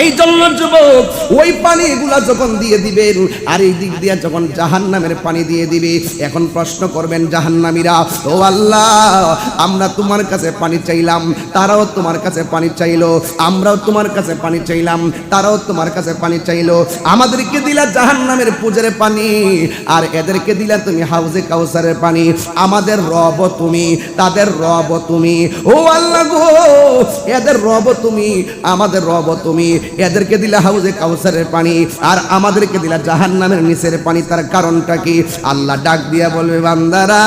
এই জন্য যুবক, ওই পানিগুলা যখন দিয়ে দিবেন, আর এই দিক দিয়ে যখন জাহান্নামের পানি দিয়ে দিবে, এখন প্রশ্ন করবেন জাহান্নামীরা, ও আল্লাহ, আমরা তোমার কাছে পানি চাইলাম, তারাও তোমার কাছে পানি চাইলো, আমরাও তোমার কাছে পানি চাইলাম, তারাও তোমার কাছে পানি চাইলো, আমাদেরকে দিলা জাহান্নামের পূজারে পানি, আর এদেরকে দিলা তুমি হাউজে কাউসারের পানি, আমাদের রব তুমি, তাদের রব তুমি, ও আল্লাহ গো, এদের রব তুমি, আমাদের রব তুমি এদেরকে দিলা হাউজে কাউসারের পানি, আর আমাদেরকে দিলা জাহান্নামের নিচের পানি। তার কারণটা কি? আল্লাহ ডাক দিয়া বলবে, বান্দারা,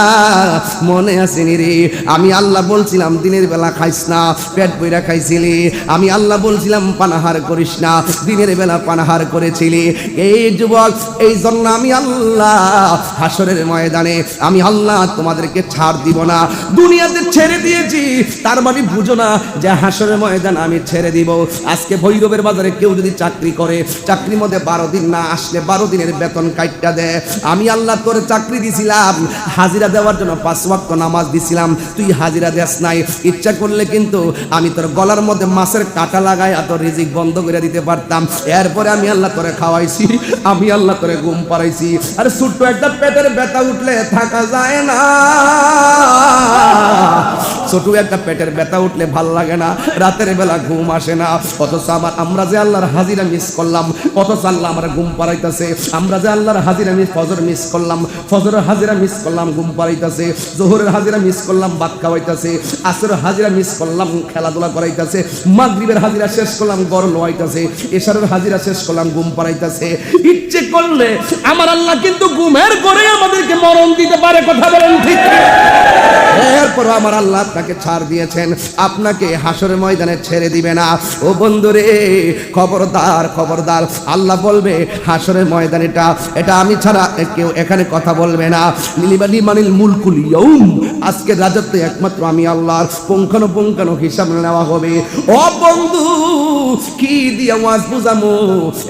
মনে আসেনি রে। আমি আল্লাহ বলছিলাম, দিনের বেলা খাইস না, পেট বইরা খাইছিলি। আমি আল্লাহ বলছিলাম, পানাহার করিস না, দিনের বেলা পানাহার করেছিলি। এই যুবক, এই জন্য আমি আল্লাহ হাসরের ময়দানে, আমি আল্লাহ তোমাদেরকে ছাড় দিব না। দুনিয়াতে ছেড়ে দিয়েছি, তার মানে বুঝো না যে হাসরের ময়দান আমি ছেড়ে দিব। আজকে ভৈরবের বাজারে কেউ যদি চাকরি করে চাকরির মধ্যে বারো দিন না আসলে বারো দিনের বেতন কাইটটা দেয়। আমি আল্লাহ তোর চাকরি দিছিলাম, হাজিরা দেওয়ার জন্য পাঁচ ওয়াক্ত নামাজ দিছিলাম। তুই হাজিরা দেস নাই, ইচ্ছা করলে কিন্তু আমি তোর গলার মধ্যে মাছের কাটা লাগাই এত রিজিক বন্ধ করে দিতে পারতাম। এরপরে আমি আল্লাহ তোরে খাওয়াইছি, আমি আল্লাহ তোরে ঘুম পাড়াইছি। আর ছোট্ট একটা পেটের ব্যথা উঠলে থাকা যায় না। ছোট একটা পেটের ব্যথা উঠলে ভালো লাগে না, রাতের বেলা ঘুম আসে না। অথচ আমার আমরা যে আল্লাহর হাজিরা মিস করলাম, অথচ আল্লাহ আমার ঘুম পাড়াইতেছে। আমরা যে আল্লাহর হাজিরা মিস ফজর মিস করলাম, ফজরের হাজিরা মিস করলাম, ঘুম পাড়াইতেছে। জোহরের হাজিরা মিস করলাম, ভাত খাওয়াইতেছে। আসরের হাজিরা মিস করলাম, খেলাধুলা করাইতেছে। মাগরিবের হাজিরা শেষ করলাম গরম লোয়াইতেছে। এশারের হাজিরা শেষ করলাম, ঘুম পাড়াইতেছে। ইচ্ছে করলে আমার আল্লাহ কিন্তু ঘুমের করে আমাদেরকে মরণ দিতে পারে, কথা বলেন ঠিক এরপর আমার আল্লাহ আপনাকে ছাড় দিয়েছেন, আপনাকে হাসরের ময়দানে ছেড়ে দিবে না। ও বন্ধুরে, খবরদার খবরদার, আল্লাহ বলবে, হাসরের ময়দান এটা এটা আমি ছাড়া কেউ এখানে কথা বলবে না। লিলিবালি মানিল মুলকুল ইয়ৌম আজকে রাজত্ব একমাত্র আমি আল্লাহর, পুঙ্খানো পুঙ্খানো হিসাব নেওয়া হবে। ও বন্ধু, কি দিয়া ওয়াজ বুঝামু?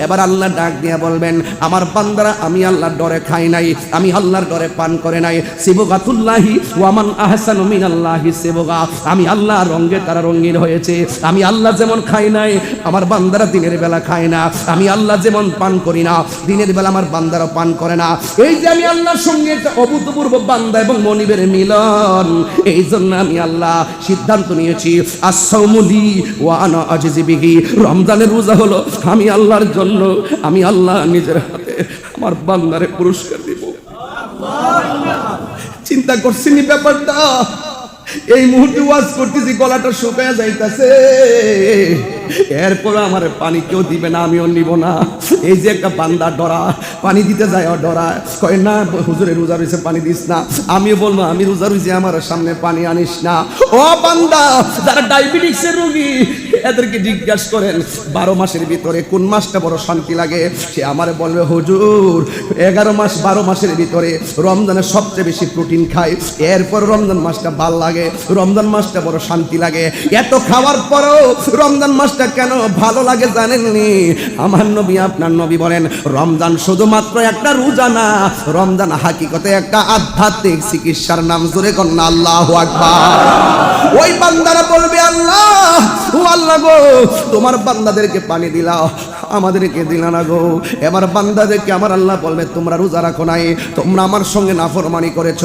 এবার আল্লাহ ডাক দিয়া বলবেন, আমার বান্দারা, আমি আল্লাহর ডরে খাই নাই, আমি আল্লাহর ডরে পান করে নাই। শিবগাতুল্লাহি ওয়ামান আহসানু মিনাল্লাহি শিবগা আমি আল্লাহ রঙ্গে তারা রঙিন হয়েছে। আমি আল্লাহ যেমন খাই নাই, আমার বান্দারা দিনের বেলা খায় না। আমি আল্লাহ যেমন পান করি না, দিনের বেলা আমার বান্দারা পান করে না। এই যে আমি আল্লাহর সঙ্গে একটা অভূতপূর্ব বান্দা এবং মনিবের মিলন, এই জন্য আমি আল্লাহ সিদ্ধান্ত নিয়েছি আসাউমুলি ওয়ানা আজিজিবিহি রমজানের রোজা হলো, আমি আল্লাহর জন্য, আমি আল্লাহ নিজের হাতে আমার বান্দারে পুরস্কার দিব। চিন্তা করছিনি ব্যাপারটা? এই মুহূর্তে ওয়াজ করতেছি, গলাটা শুকায় যাইতাছে। এরপর আমার পানি কেউ দিবে না, আমিও নিব না। এই যে একটা বান্দা ডরা, পানি দিতে যায় ডরা। কয়, না, হুজুরে, রোজা রয়েছে, পানি দিস না। আমিও বলব, আমি রোজা রয়েছি, আমার সামনে পানি আনিস না। ও বান্দা, যারা ডায়াবেটিক্সের রোগী এদেরকে জিজ্ঞাসা করেন, বারো মাসের ভিতরে কোন মাসটা বড় শান্তি লাগে? সে আমারে বলবে, হুজুর, এগারো মাস বারো মাসের ভিতরে রমজানের সবচেয়ে বেশি প্রোটিন খায় এরপর রমজান মাসটা ভালো লাগে, রমজান মাসটা বড় শান্তি লাগে। এত খাওয়ার পরেও রমজান মাসটা কেন ভালো লাগে জানেননি? আমার নবী, আপনার নবী বলেন, রমজান শুধুমাত্র একটা রোজা না, রমজান হাকিকতে একটা আধ্যাত্মিক চিকিৎসার নাম, জোরে কন্যা আল্লাহ আকবার। ওই বান্দারা বলবে, আল্লাহ আল্লাহ গো তোমার বান্দাদেরকে পানি দিলাও আমাদেরকে দিলা না গো। এবার বান্দাদেরকে আমার আল্লাহ বলবে, তোমরা রোজা রাখো নাই, তোমরা আমার সঙ্গে নাফরমানি করেছ।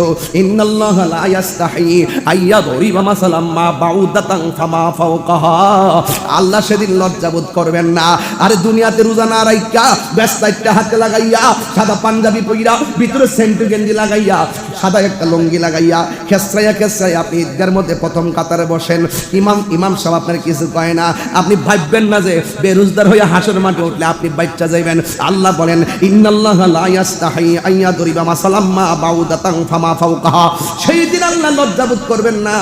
আল্লাহ সেদিন লজ্জাবোধ করবেন না। আরে দুনিয়াতে রোজা না রাইকা ব্যস্ত হাতে লাগাইয়া, সাদা পাঞ্জাবি পইরা, ভিতরে সেন্টু গেঞ্জি লাগাইয়া, সাদা একটা লঙ্গি লাগাইয়া, খেসরাইয়া খেসরাইয়া আপনি ঈদগার মধ্যে প্রথম কাতারে বসেন। ইমাম ইমাম সাহেব আপনার কিছু কয় না। আপনি ভাববেন না যে বেরোজগার হয়ে হাসর মাঠে উঠলে আপনি বাচ্চা যাইবেন। আল্লাহ বলেন, ইন্নাল্লাহ লা ইয়াস্তাহি আইয়া দরিবা বাউদাতাং ফামা ফাওকাহা সেই দিন আল্লাহ করবেন না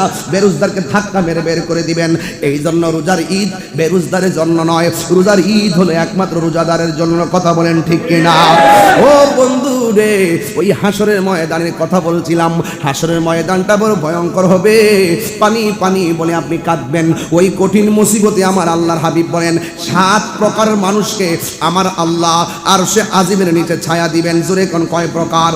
ধাক্কা মেরে বের করে দিবেন। এই জন্য রোজার ঈদ বেরুজদারের জন্য নয়, রোজার ঈদ হলো একমাত্র রোজাদারের জন্য, কথা বলেন ঠিক কিনা? ও বন্ধু রে ওই হাসরের ময়দানের কথা বলছিলাম। হাসরের ময়দানটা বড় ভয়ঙ্কর হবে। পানি পানি বলে আপনি কাঁদবেন। ওই কঠিন মুসিবতে আমার আল্লাহর হাবিব বলেন, সাত প্রকারের মানুষকে আমার আল্লাহ আর সে আজিমের নিচে ছায়া দিবেন। জোরে কোন কয় প্রকার?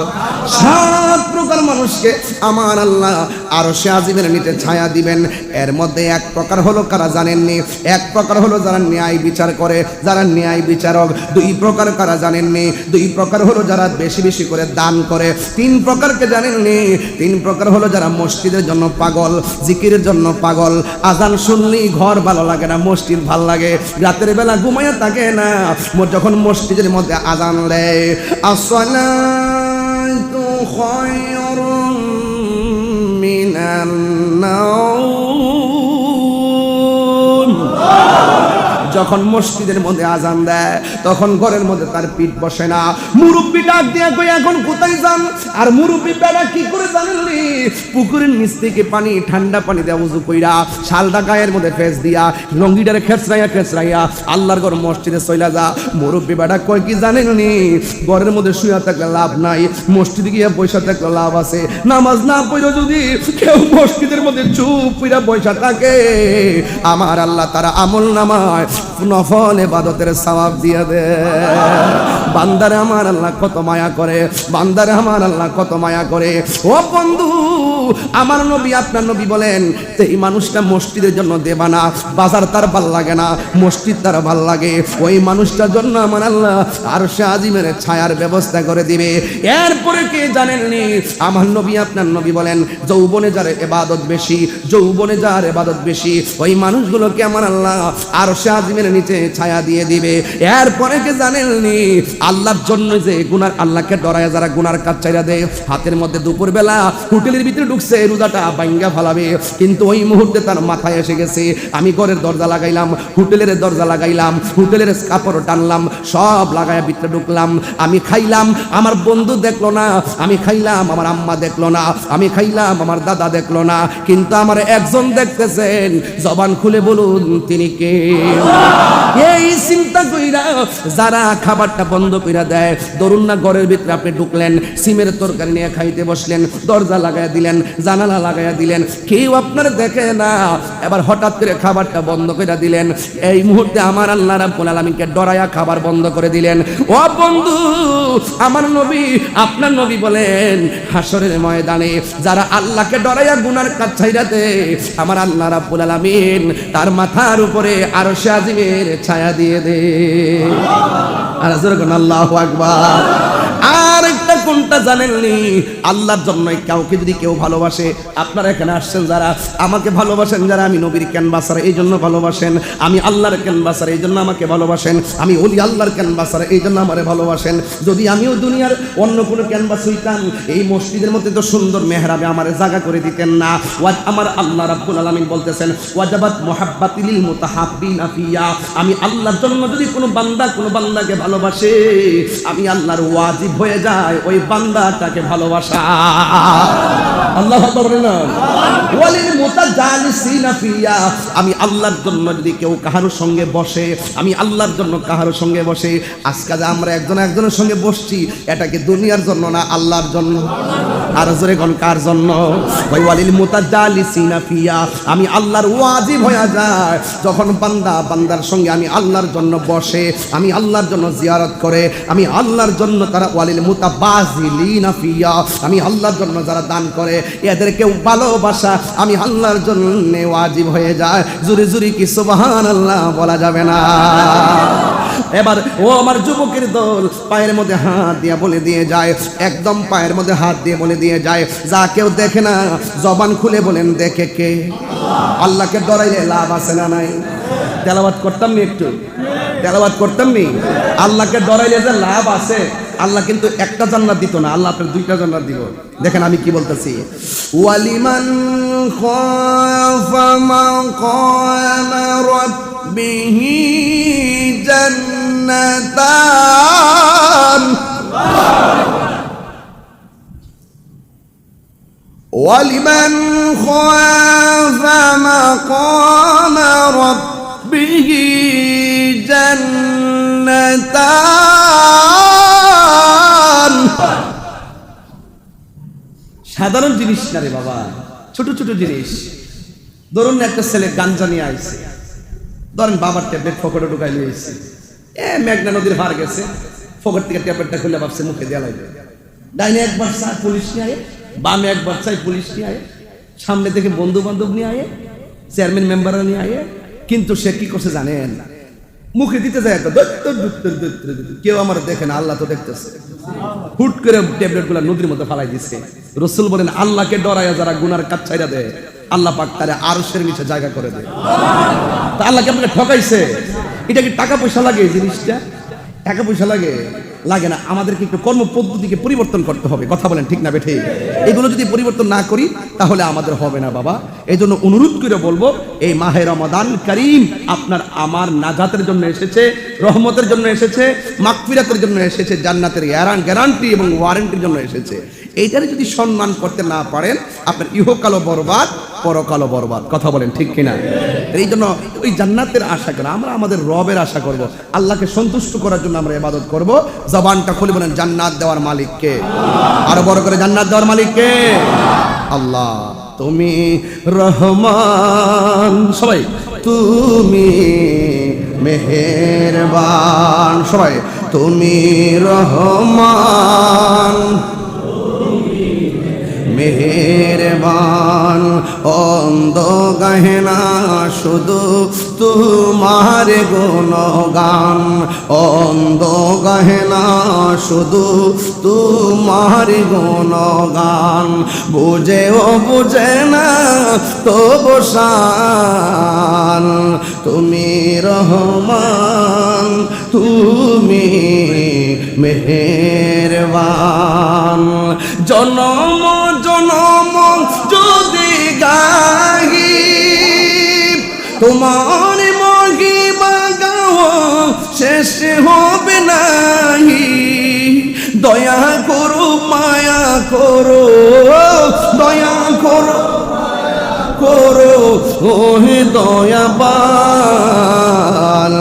সাত প্রকার মানুষকে আমার আল্লাহ আরও সে আজিমের নিচে ছায়া দিবেন। এর মধ্যে এক প্রকার হলো কারা জানেননি? এক প্রকার হলো যারা ন্যায় বিচার করে, যারা ন্যায় বিচারক। দুই প্রকার কারা জানেননি? দুই প্রকার হলো যারা বেশি বেশি করে দান করে। তিন প্রকারকে জানেননি তিন প্রকার হলো যারা মসজিদের জন্য পাগল, জিকিরের জন্য পাগল। আজান শুনলেই ঘর ভালো লাগে না, মসজিদ ভালো লাগে। রাতের বেলা ঘুমাইয়া থাকে না। যখন মসজিদের মধ্যে আজান দেয় খায়রুম মিনান নাওম। যখন মসজিদের মধ্যে আজান দেয়, তখন ঘরের মধ্যে তার পিঠ বসে না। মুরব্বী ডাক দিয়া কই এখন কোথায় যান? আর মুরব্বী বেড়া কি করে জানেননি পুকুরের নিচ থেকে পানি, ঠান্ডা পানি দেওয়া উজু কইরা শালটা গায়ের মধ্যে ফেস দিয়া, লঙ্গিটারে খেসরাইয়া খেসরাইয়া আল্লাহর ঘর মসজিদে চইলা যা। মুরব্বী বেড়া কয়, কি জানেননি ঘরের মধ্যে শুয়ে থাকলে লাভ নাই, মসজিদে গিয়ে পয়সা থাকলে লাভ আছে। নামাজ না পড়ে যদি কেউ মসজিদের মধ্যে চুপ পইরা পয়সা থাকে, আমার আল্লাহ তারা আমল নামায় নফল এবাদতের সওয়াব দিয়ে দে। বান্দারে আমার আল্লাহ কত মায়া করে, বান্দারে আমার আল্লাহ কত মায়া করে। ও বন্ধু, আমার নবী আপনার নবী বলেন এই মানুষটা মসজিদের জন্য দেবা না, বাজার তার ভালো লাগে না, মসজিদ তার ভালো লাগে। ওই মানুষটার জন্য আমার আল্লাহ আর সে আজিমের ছায়ার ব্যবস্থা করে দিবে। এরপরে কে জানেননি? আমার নবী আপনার নবী বলেন, যৌবনে যার এবাদত বেশি, যৌবনে যার এবাদত বেশি, ওই মানুষগুলোকে আমার আল্লাহ আর সে আজিমের নিচে ছায়া দিয়ে দিবে। এরপরে কে জানেননি? আল্লাহর জন্য যে গুনার, আল্লাহকে ডরায় যারা গুনার কাজ চাইরা দেয়, হাতের মধ্যে দুপুর বেলা হোটেলের ভিতরে ঢুকছে, রোজাটা বাইঙ্গা ফালাবে। কিন্তু ওই মুহূর্তে তার মাথায় এসে গেছে, আমি ঘরের দরজা লাগাইলাম, হোটেলের দরজা লাগাইলাম, হোটেলের কাপড় টানলাম, সব লাগায় ভিতরে ঢুকলাম। আমি খাইলাম, আমার বন্ধু দেখল না, আমি খাইলাম, আমার আম্মা দেখল না, আমি খাইলাম, আমার দাদা দেখল না। কিন্তু আমার একজন দেখতেছেন, জবান খুলে বলুন, তিনি কে? এই চিন্তা কইরা যারা খাবারটা বন্ধ কইরা দেয়, ধরুন না ঘরের ভিতরে আপনি ঢুকলেন, সিমের তরকারি নিয়ে খাইতে বসলেন, দরজা লাগাইয়া দিলেন, জানালা লাগাইয়া দিলেন, কেউ আপনার দেখে না। এবার হঠাৎ করে খাবারটা বন্ধ করে দিলেন। এই মুহূর্তে আমার আল্লাহ রাব্বুল আলামিনকে ডরায়া খাবার বন্ধ করে দিলেন। ও বন্ধু, আমার নবী, আপনার নবী বলেন, হাসরের ময়দানে যারা আল্লাহকে ডরাইয়া গুনার কাজ ছাইরাতে আমার আল্লাহ রাব্বুল আলামিন তার মাথার উপরে আরও আজিমের ছায়া দিয়ে দে। আর আল্লাহু আকবার। আর কোনটা জানেননি। আল্লাহর জন্য কাউকে যদি কেউ ভালোবাসে, আপনারা এখানে আসছেন যারা? আমাকে ভালোবাসেন যারা? আমি নবীর ক্যানভাসার, এই জন্য ভালোবাসেন। আমি আল্লাহর ক্যানভাসার, এই জন্য আমাকে ভালোবাসেন। আমি অলি আল্লাহর ক্যানভাসার, এই জন্য আমারে ভালোবাসেন। যদি আমিও দুনিয়ার অন্য কোনো ক্যানভাস হইতাম, এই মসজিদের মধ্যে তো সুন্দর মেহরাবে আমার জায়গা করে দিতেন না। ওয়াজ আমার আল্লাহ রাব্বুল আলামিন বলতেছেন, ওয়াজাবাত মুহাব্বাতিল মুতাহাব্বিনা ফিয়া। আমি আল্লাহর জন্য যদি কোনো বান্দা কোনো বান্দাকে ভালোবাসে, আমি আল্লাহর ওয়াজিব হয়ে যায়, ওই বান্দাটাকে ভালোবাসা। আল্লাহ বলে না। ওয়ালিল মুতাজালিসিনা ফিয়া। আমি আল্লাহর জন্য যদি কেউ কাহারোর সঙ্গে বসে আমি আল্লাহর জন্য কাহারোর সঙ্গে বসে আজকে যে আমরা একজন একজনের সঙ্গে বসছি এটা কি দুনিয়ার জন্য না আল্লাহর জন্য? আর জোরে কোন কার জন্য? ওই ওয়ালিল মুতাজালিসিনা ফিয়া। আমি আল্লাহর ওয়াজিব হয়ে যায়। যখন বান্দা বান্দার সঙ্গে আমি আল্লাহর জন্য বসে আমি আল্লাহর জন্য জিয়ারত করে আমি আল্লাহর জন্য তারা ওয়ালিল মুতাবাজিলিনা ফিয়া। আমি আল্লাহর জন্য যারা দান করে এদেরকেও ভালোবাসা আমি আল্লাহর জন্য ওয়াজিব হয়ে যায়। জুরি জুরি কি সুবহানাল্লাহ বলা যাবে না। এবার ও আমার যুবকের দল পায়ের মধ্যে হাত দিয়ে বলে দিয়ে যায়, একদম পায়ের মধ্যে হাত দিয়ে বলে দিয়ে যায়, যা কেউ দেখে না, জবান খুলে বলেন, দেখে কে? আল্লাহকে ডরাইলে লাভ আছে না নাই? তেলাবাদ করতাম নি একটু? তেলাবাদ করতাম নি? আল্লাহকে ডরাইলে যে লাভ আছে আল্লাহ কিন্তু একটা জান্নাত দিত না, আল্লাহ আপনার দুইটা জান্নাত দিব। দেখেন আমি কি বলতেছি। ওয়ালিমান খাফা মাকাম রাব্বিহি জান্নাতান। ওয়ালিমান খাফা মাকাম রাব্বিহি জান্নাতান। সাধারণ জিনিস না রে বাবা, ছোট ছোট জিনিস। ধরুন একটা ছেলে গাঞ্জা নিয়ে আইছে। ধরেন বাবার ট্যাবলেট ফকটে ঢুকাই নিয়ে এসছে এ, মেঘনা নদীর হার গেছে। ফকট থেকে ট্যাবলেটটা খুলে ভাবছে মুখে দেওয়া লাগবে। ডাইনে একবার চায় পুলিশ নিয়ে আয়ে, বামে একবার চাই পুলিশ নিয়ে আয়ে, সামনে থেকে বন্ধু বান্ধব নিয়ে আয়ে, চেয়ারম্যান মেম্বাররা নিয়ে আয়ে। কিন্তু সে কি করছে জানেন? মুখে দিতে যায়। কেউ আমার দেখে না, আল্লাহ তো দেখতেছে। হুট করে ট্যাবলেটগুলা নদীর মধ্যে ফালাই দিচ্ছে রসুল বলেন, আল্লাহকে ডরাইয়া যারা গুনার কাজ ছাইরা দেয়, আল্লাহ পাক তারে আরশের নিচে জায়গা করে দেয়। তা আল্লাহকে আপনাকে ঠকাইছে? এটা কি টাকা পয়সা লাগে এই জিনিসটা? টাকা পয়সা লাগে লাগে না। আমাদেরকে একটু কর্ম পদ্ধতিকে পরিবর্তন করতে হবে। কথা বলেন ঠিক না বেঠে? এগুলো যদি পরিবর্তন না করি, তাহলে আমাদের হবে না বাবা। এই জন্য অনুরোধ করে বলব, এই মাহে রমাদান করিম আপনার আমার নাজাতের জন্য এসেছে, রহমতের জন্য এসেছে মাকফিরাতের জন্য এসেছে, জান্নাতের গ্যারান্টি এবং ওয়ারেন্টির জন্য এসেছে। এইটারে যদি সম্মান করতে না পারেন, আপনার ইহকালও বরবাদ পরকালও বরবাদ। কথা বলেন ঠিক কিনা? এই জন্য ওই জান্নাতের আশা করা আমরা আমাদের রবের আশা করব। আল্লাহকে সন্তুষ্ট করার জন্য আমরা ইবাদত করব। জবানটা খুলে বলেন, জান্নাত দেওয়ার মালিককে আরও বড় করে, জান্নাত দেওয়ার মালিককে আল্লাহ, তুমি রহমান। সবাই, তুমি মেহেরবান। সবাই, তুমি রহমান। মেহেরবান। অন্ধ গহেনা শুধু তোমার গুণগান। অন্ধ গহেনা শুধু তোমার গুণগান। বুঝেও বুঝে না তো বসান তুমি রহমান, তুমি মেহেরবান। জনম হবে নাহি। দয়া করো, মায়া করো, দয়া করো করো। ওহে দয়াবান,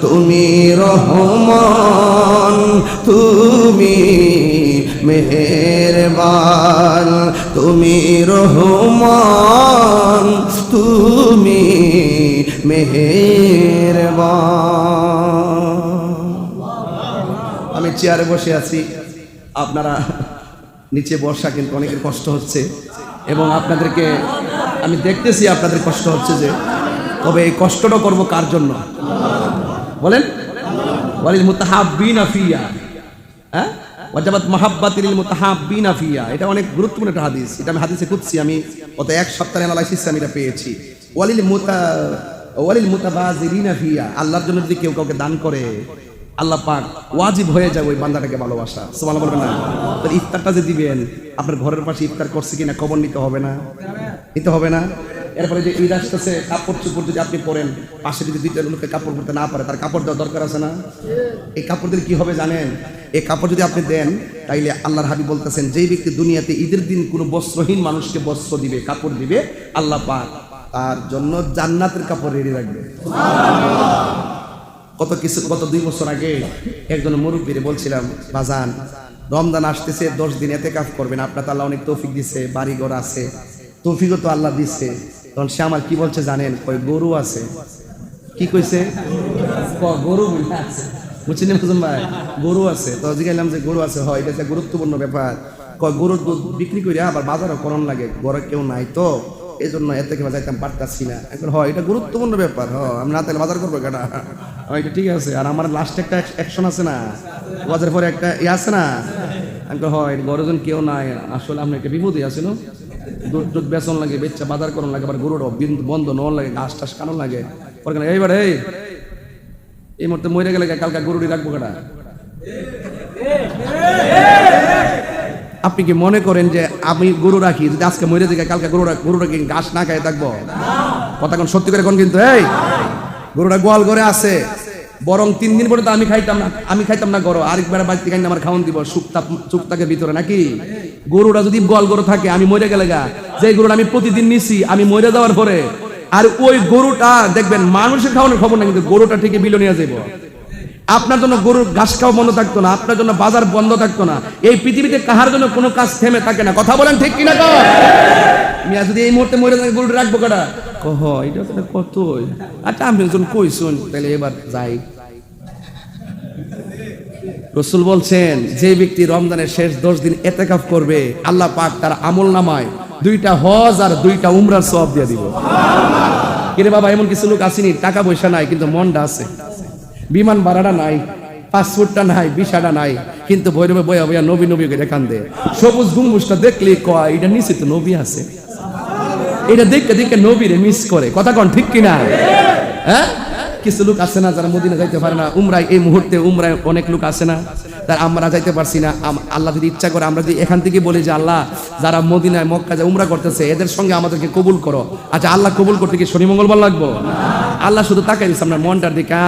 তুমি রহমান, তুমি মেহেরবান, তুমি রহমান, তুমি মেহেরবান। আমি চেয়ারে বসে আছি। আপনারা নিচে বসা কিন্তু অনেকের কষ্ট হচ্ছে। এবং আপনাদেরকে আমি দেখতেছি আপনাদের কষ্ট হচ্ছে যে, তবে এই কষ্টটা করব কার জন্য? বলেন। ওয়ালিল মুতাহাব্বিনা ফিয়া। হ্যাঁ? ওয়াজাবাত মাহাব্বাতিল মুতাহাব্বিনা ফিয়া। এটা অনেক গুরুত্বপূর্ণ একটা হাদিস। এটা আমি খুঁজছি, আমি গত এক সপ্তাহে আমি এটা পেয়েছি। ওয়ালিল ওয়ালিল আল্লাহর জন্য যদি কেউ কাউকে দান করে আল্লাহ পাক ওয়াজিব হয়ে যাবে ওই বান্দাটাকে ভালোবাসা। সুবহানাল্লাহ বলবেন না। তো ইফতারটা যে দিবেন, আপনার ঘরের পাশে ইফতার করছে কিনা খবর নিতে হবে না। নিতে হবে না। এরপরে যে ঈদ আসতেছে, কাপড় চোপড় যদি আপনি পরেন, পাশে যদি দুইটা লোকে কাপড় পরতে না পারে, তার কাপড় দেওয়ার দরকার আছে না? এই কাপড় দিলে কি হবে জানেন? এই কাপড় যদি আপনি দেন, তাইলে আল্লাহর হাবি বলতেছেন, যেই ব্যক্তি দুনিয়াতে ঈদের দিন কোনো বস্ত্রহীন মানুষকে বস্ত্র দিবে, কাপড় দিবে, আল্লাহ পাক তার জন্য জান্নাতের কাপড় রেডি রাখবে। কত কিছু গত দুই বছর আগে একজন মুরব্বীরে বলছিলাম, বাজান, রমজান আসতেছে, দশ দিন এতে কাজ করবেন। আপনার তো আল্লাহ অনেক তৌফিক দিছে বাড়ি ঘর আছে, তৌফিকও তো আল্লাহ দিচ্ছে তখন সে আমার কি বলছে জানেন? কয়, গরু আছে। কি কইছে? গরু বুঝছেন ভাই? গরু আছে। তো জিজ্ঞাসলাম যে, গরু আছে? হয়, এটা একটা গুরুত্বপূর্ণ ব্যাপার। কয়, গরুর দুধ বিক্রি করে আবার বাজারও করণ লাগে। ঘরে কেউ নাই তো? এই জন্য এর থেকে যাইতাম পারতাছি না। এখন হয়, এটা গুরুত্বপূর্ণ ব্যাপার, হ আমি না তাহলে বাজার করব কেটা এটা ঠিক আছে, আর আমার লাস্ট একটা অ্যাকশন আছে না বাজার পরে একটা ই আছে না আমি হয় গরজন কেউ নাই, আসলে আপনি একটা বিপদে আছে না দুধ দুধ বেচন লাগে, বেচা বাজার করন লাগে, আবার গরুর বন্ধ নন লাগে, ঘাস টাস কানো লাগে। পরে এইবার, এই এই মুহূর্তে মরে গেলে কালকা গরুটি রাখব কেটা? আপনি কি মনে করেন যে আমি গরু রাখি, যদি আজকে মরে দিকে কালকে গরু রাখ- গরুটা কি ঘাস না খাই থাকব? কথা কোন সত্যি করে কোন কিন্তু? এই, গরুটা গোয়াল করে আছে। বরং তিন দিন পরে তো আমি খাইতাম না, আমি খাইতাম না গরু। আরেকবার বাড়িতে খাই আমার খাওয়ান দিব শুক্তা শুক্তাকে ভিতরে, নাকি? গরুটা যদি গোয়াল গরু থাকে, আমি মরে গেলে গা। যে গরুটা আমি প্রতিদিন নিছি, আমি মরে যাওয়ার পরে, আর ওই গরুটা, দেখবেন, মানুষের খাওয়ানোর খবর না কিন্তু গরুটা ঠিকই বিলো নিয়ে যাব আপনার জন্য গরুর ঘাস খাওয়া বন্ধ থাকতো না আপনার জন্য বাজার বন্ধ থাকতো না। এই পৃথিবীতে কাহার জন্য কোনো কাজ থেমে থাকে না। কথা বলেন ঠিক কিনা মিয়া যদি এই মুহূর্তে মরে যায় গরুটা রাখব কাটা? কহ এটা কত আচ্ছা আমি একজন কইছুন তাহলে এবার যাই। রসুল বলছেন যে ব্যক্তি রমজানের শেষ দশ দিন এতেকাফ করবে আল্লাহ পাক তার আমল নামায় দুইটা হজ আর দুইটা উমরার সব দিয়ে দিব। কিরে বাবা এমন কিছু লোক আসেনি টাকা পয়সা নাই কিন্তু মনটা আছে। বিমান ভাড়াটা নাই, পাসপোর্টটা নাই, ভিসাটা নাই, কিন্তু ভৈরবে বয়া বয়া নবী নবী করে কান্দে সবুজ গুম্বুজটা দেখলে কয়, এটা নিচে তো নবী আছে। এটা দেখতে দেখে নবীরে মিস করে। কথা কন ঠিক কিনা? হ্যাঁ? কিছু লোক আছে না যারা মদিনা যাইতে পারে না। উমরায় এই মুহূর্তে উমরায় অনেক লোক আছে না। তার আমরা যাইতে পারছি না। আল্লাহ যদি ইচ্ছা করে আমরা যদি এখান থেকে বলি যে, আল্লাহ, যারা মদিনায় মক্কা যায় উমরা করতেছে, এদের সঙ্গে আমাদেরকে কবুল করো। আচ্ছা আল্লাহ কবুল করতে কি শনি মঙ্গলবার লাগবো? আল্লাহ শুধু তাকাই দিচ্ছে আপনার মনটার দিকে।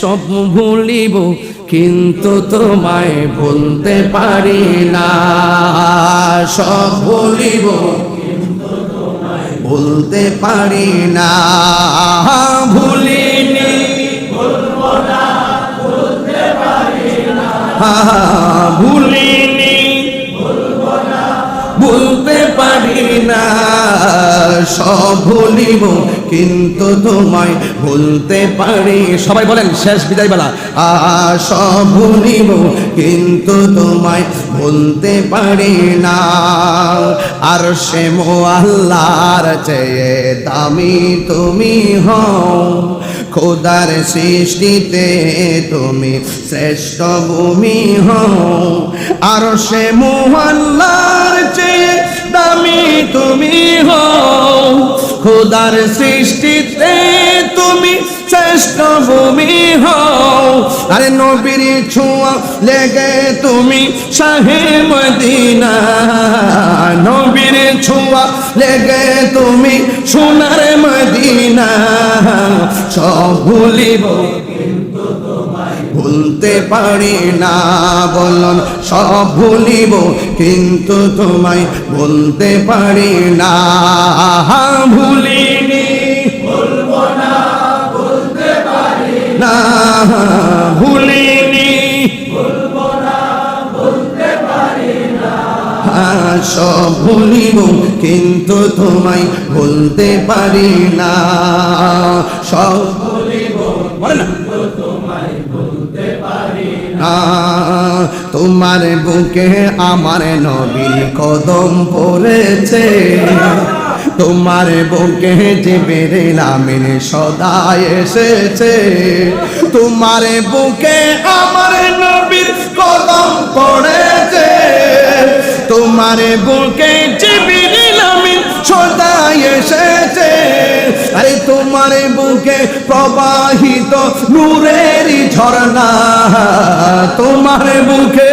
সব ভুলিব, কিন্তু তোমায় ভুলতে পারি না। সব ভুলিব ভুলতে পারি না। ভুলিনি। হ্যাঁ, ভুলিনি। ভুলতে পারি না। সব ভুলিব, কিন্তু তোমায় ভুলতে পারি। সবাই বলেন, শেষ বিদায় বেলা সব ভুলিব, কিন্তু তোমায় ভুলতে পারি না। আর সে মো আল্লাহর চেয়ে দামি তুমি হও। খোদার সৃষ্টিতে তুমি শ্রেষ্ঠ ভূমি হও। আর সে মোহাল্লার চেয়ে দামি তুমি হও। খোদার সৃষ্টিতে তুমি শ্রেষ্ঠ ভূমি হও। আরে নবীর ছোঁয়া লেগে তুমি শাহে মদিনা। নবীর ছোঁয়া লেগে তুমি সোনার মদিনা। সব ভুলিব। ভুলতে পারি না বলন সব ভুলিব কিন্তু তোমায় ভুলতে পারি না। ভুলিনি না ভুলিনি হ্যাঁ, সব ভুলিব কিন্তু তোমায় ভুলতে পারি না। সব তোমার বুকে আমার নবীর কদম পড়েছে। তোমার বুকে যে বেড়ে নামের সদা এসেছে। তোমার বুকে আমার নবীর কদম পড়েছে। তোমার বুকে যে বেড়ে নামের সদা এসেছে। তোমার বুকে প্রবাহিত নূরের ঝর্ণা। তোমার বুকে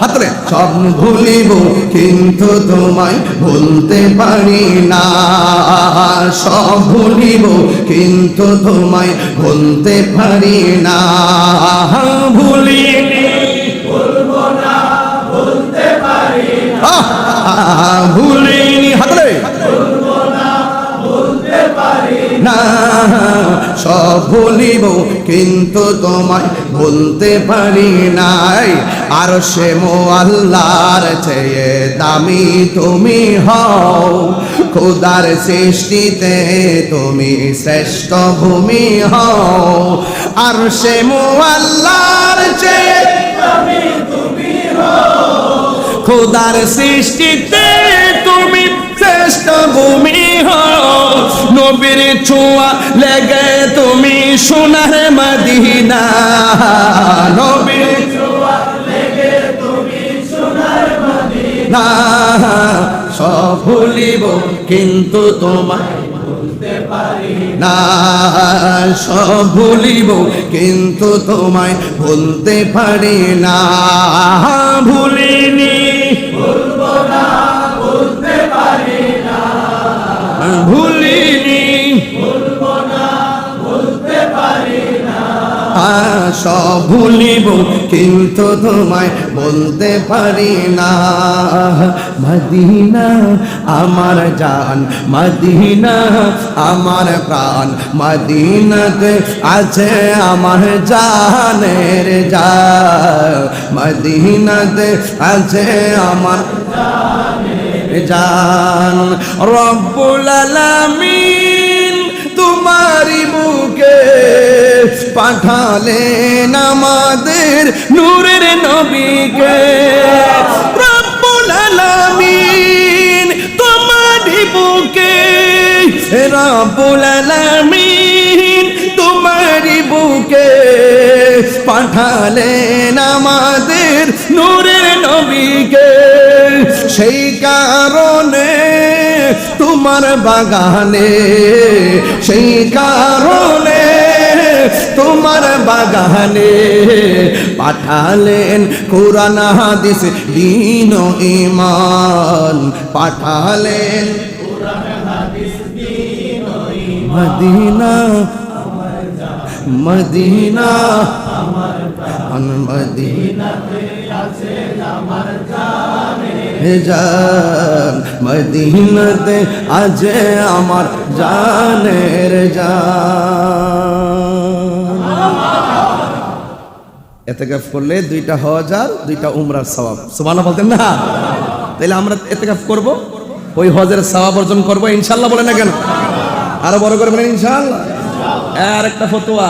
হাতরে। সব ভুলিব কিন্তু তোমায় ভুলতে পারি না। সব ভুলিব কিন্তু তোমায় ভুলতে পারি না। ভুলিনি আহ, ভুলিনি। হাতরে না, সব ভুলিব, কিন্তু তোমায় ভুলতে পারি নাই। আর সে মো চেয়ে দামি তুমি হও। খুদার সৃষ্টিতে তুমি শ্রেষ্ঠ ভূমি হও। আর সে মো আল্লাহর চেয়ে খোদার সৃষ্টিতে শ্রেষ্ঠ ভূমি হও। নবীর ছোঁয়া লেগে তুমি সোনার মদিনা। নবীর সব ভুলিব কিন্তু তোমায় না। সব ভুলিব কিন্তু তোমায় ভুলতে পারি না। ভুলিনি ভুলিনি। আহ, সব ভুলিব কিন্তু তোমায় বলতে পারি না। মদিনা আমার জান মদিনা আমার প্রাণ। মদিনাতে আছে আমার জানের যা মদিনাতে আছে আমার জান রব্বুল আলামিন তোমারি বুকে পাঠালেন আমাদের নূরের নবীকে। রব্বুল আলামিন তোমারই বুকে, রব্বুল আলামিন তোমারই বুকে পাঠালেন আমাদের নূরের নবীকে। সেই কারণে তোমার বাগানে, সেই কারণে তোমার বাগানে পাঠালেন কোরআন, হাদিস, দিন ইমান পাঠালেন মদিনা মদিনা মদিনা জান মদিনাতে আজ আমার জানের জান। এতেকাফ করলে দুইটা হজ আর দুইটা উমরার সওয়াব। সুবহানাল্লাহ বলতেন না? তাহলে আমরা এতেকাফ করব, ওই হজের সওয়াব অর্জন করব ইনশাল্লাহ বলে না কেন? আরও বড় করে বলেন, ইনশাআল্লাহ। আর একটা ফতোয়া,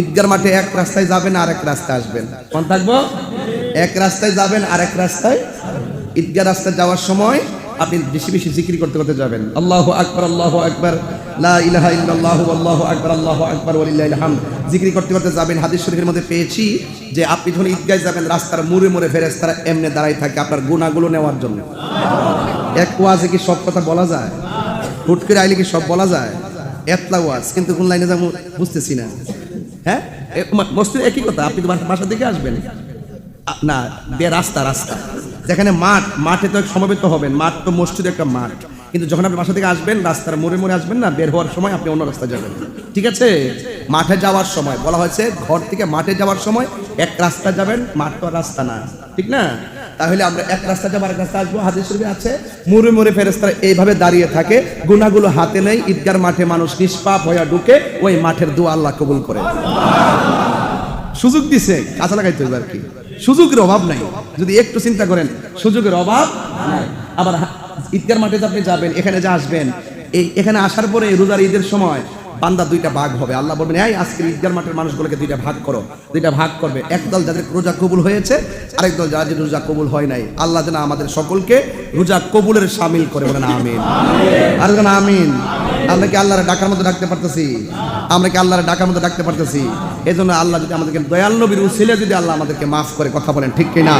ঈদগার মাঠে এক রাস্তায় যাবেন আর এক রাস্তায় আসবেন। কোন থাকব? এক রাস্তায় যাবেন আর এক রাস্তায় ঈদগাহ রাস্তায় যাওয়ার সময় আপনি বেশি বেশি জিকির করতে করতে যাবেন। আল্লাহ আকবর, আল্লাহ আকবার করতে করতে যাবেন, হাদিস মধ্যে পেয়েছি যে আপনি যখন যাবেন, রাস্তার মুড়ে থাকে আপনার নেওয়ার জন্য। এক ওয়াজে কি সব কথা বলা যায়? আইলে কি সব বলা যায়? কিন্তু কোন লাইনে বুঝতেছি না। হ্যাঁ? একই কথা, আপনি বাসা- থেকে আসবেন। না, বে রাস্তা রাস্তা। যেখানে মাঠ, মাঠে তো সমবেত হবেন। মাঠ তো মসজিদ একটা মাঠ। কিন্তু যখন আপনি বাসা থেকে আসবেন, রাস্তার মোড়ে মোড়ে আসবেন না, বের হওয়ার সময় আপনি অন্য রাস্তা যাবেন। ঠিক আছে? মাঠে যাওয়ার সময়, বলা হয়েছে, ঘর থেকে মাঠে যাওয়ার সময় এক রাস্তা যাবেন, মাঠ তো রাস্তা না। ঠিক না? তাহলে আমরা এক রাস্তা যাব, আরেক রাস্তা আসব। হাদিস শরীফে আছে, মুড়ে মুড়ে ফেরেস্তারা এইভাবে দাঁড়িয়ে থাকে। গুনাগুলো হাতে নেই, ঈদগার মাঠে মানুষ নিষ্পাপ হইয়া ঢুকে ওই মাঠের দোয়া আল্লাহ কবুল করে। সুযোগ দিছে, কাঁচা লাগাইতে হবে আর কি। সুযোগের অভাব নাই। যদি একটু চিন্তা করেন, সুযোগের অভাব নাই। আবার ঈদগার মাঠে আপনি যাবেন, এখানে যে আসবেন, এই এখানে আসার পরে রোজার ঈদের সময় বান্দা দুইটা ভাগ হবে। আল্লাহ বলবেন, এই আজকে ঈদগার মাঠের মানুষগুলোকে দুইটা ভাগ করো। দুইটা ভাগ করবে। এক দল যাদের রোজা কবুল হয়েছে, আরেক দল যাদের রোজা কবুল হয় নাই। আল্লাহ যেন আমাদের সকলকে রোজা কবুলের সামিল করে বলেন, আমিন। আর আমিন। আমরা কি আল্লাহর ডাকার মধ্যে ডাকতে পারতেছি? আমরা কি আল্লাহর ডাকার মধ্যে ডাকতে পারতেছি? এই জন্য আল্লাহ যদি আমাদেরকে দয়াল নবীর উসিলে যদি আল্লাহ আমাদেরকে মাফ করে কথা বলেন, ঠিক কিনা?